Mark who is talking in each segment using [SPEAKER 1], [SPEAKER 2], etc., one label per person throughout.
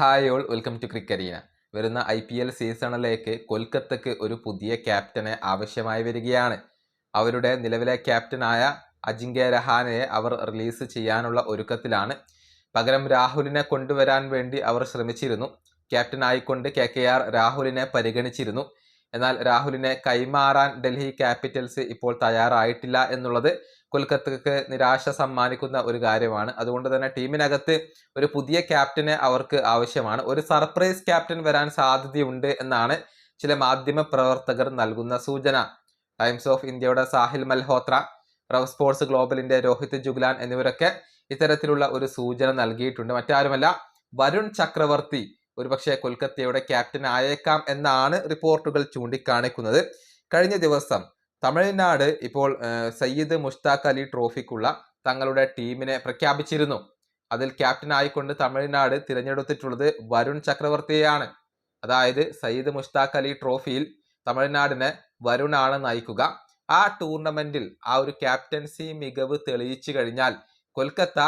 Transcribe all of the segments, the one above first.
[SPEAKER 1] Hi all welcome to Cricarena വരുന്ന I P L സീസണിലേക്ക് കൊൽക്കത്തക്ക് ഒരു പുതിയ ക്യാപ്റ്റനെ ആവശ്യമായി വരികയാണ്. അവരുടെ നിലവിലെ ക്യാപ്റ്റനായ അജിങ്ക്യ രഹാനയെ അവർ റിലീസ് ചെയ്യാനുള്ള ഒരുക്കത്തിലാണ്. പകരം രാഹുലിനെ കൊണ്ടുവരാൻ വേണ്ടി അവർ ശ്രമിച്ചിരുന്നു. ക്യാപ്റ്റനായിക്കൊണ്ട് കെ കെ ആർ രാഹുലിനെ പരിഗണിച്ചിരുന്നു. എന്നാൽ രാഹുലിനെ കൈമാറാൻ ഡൽഹി ക്യാപിറ്റൽസ് ഇപ്പോൾ തയ്യാറായിട്ടില്ല എന്നുള്ളത് കൊൽക്കത്തക്ക് നിരാശ സമ്മാനിക്കുന്ന ഒരു കാര്യമാണ്. അതുകൊണ്ട് തന്നെ ടീമിനകത്ത് ഒരു പുതിയ ക്യാപ്റ്റനെ അവർക്ക് ആവശ്യമാണ്. ഒരു സർപ്രൈസ് ക്യാപ്റ്റൻ വരാൻ സാധ്യതയുണ്ട് എന്നാണ് ചില മാധ്യമ പ്രവർത്തകർ നൽകുന്ന സൂചന. ടൈംസ് ഓഫ് ഇന്ത്യയുടെ സാഹിൽ മൽഹോത്ര റവ് സ്പോർട്സ് ഗ്ലോബലിന്റെ രോഹിത് ജുഗ്ലാൻ എന്നിവരൊക്കെ ഇത്തരത്തിലുള്ള ഒരു സൂചന നൽകിയിട്ടുണ്ട്. മറ്റാരുമല്ല വരുൺ ചക്രവർത്തി ഒരുപക്ഷെ കൊൽക്കത്തയുടെ ക്യാപ്റ്റൻ ആയേക്കാം എന്നാണ് റിപ്പോർട്ടുകൾ ചൂണ്ടിക്കാണിക്കുന്നത്. കഴിഞ്ഞ ദിവസം തമിഴ്നാട് ഇപ്പോൾ സയ്യിദ് മുഷ്താഖ് അലി ട്രോഫിക്കുള്ള തങ്ങളുടെ ടീമിനെ പ്രഖ്യാപിച്ചിരുന്നു. അതിൽ ക്യാപ്റ്റൻ ആയിക്കൊണ്ട് തമിഴ്നാട് തിരഞ്ഞെടുത്തിട്ടുള്ളത് വരുൺ ചക്രവർത്തിയെയാണ്. അതായത് സയ്യിദ് മുഷ്താഖ് അലി ട്രോഫിയിൽ തമിഴ്നാടിനെ വരുണാണ് നയിക്കുക. ആ ടൂർണമെന്റിൽ ആ ഒരു ക്യാപ്റ്റൻസി മികവ് തെളിയിച്ചു കഴിഞ്ഞാൽ കൊൽക്കത്ത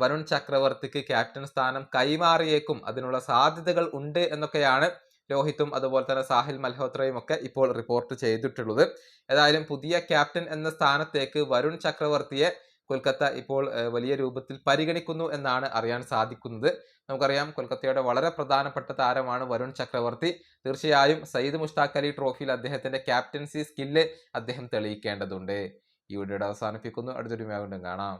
[SPEAKER 1] വരുൺ ചക്രവർത്തിക്ക് ക്യാപ്റ്റൻ സ്ഥാനം കൈമാറിയേക്കും. അതിനുള്ള സാധ്യതകൾ ഉണ്ട് എന്നൊക്കെയാണ് രോഹിത്തും അതുപോലെ തന്നെ സാഹിൽ മൽഹോത്രയും ഒക്കെ ഇപ്പോൾ റിപ്പോർട്ട് ചെയ്തിട്ടുള്ളത്. ഏതായാലും പുതിയ ക്യാപ്റ്റൻ എന്ന സ്ഥാനത്തേക്ക് വരുൺ ചക്രവർത്തിയെ കൊൽക്കത്ത ഇപ്പോൾ വലിയ രൂപത്തിൽ പരിഗണിക്കുന്നു എന്നാണ് അറിയാൻ സാധിക്കുന്നത്. നമുക്കറിയാം കൊൽക്കത്തയുടെ വളരെ പ്രധാനപ്പെട്ട താരമാണ് വരുൺ ചക്രവർത്തി. തീർച്ചയായും സയ്യിദ് മുഷ്താഖ് അലി ട്രോഫിയിൽ അദ്ദേഹത്തിന്റെ ക്യാപ്റ്റൻസി സ്കില്ല് അദ്ദേഹം തെളിയിക്കേണ്ടതുണ്ട്. ഈ വീഡിയോയുടെ അവസാനിപ്പിക്കുന്നു. അടുത്തൊരു വീണ്ടും കാണാം.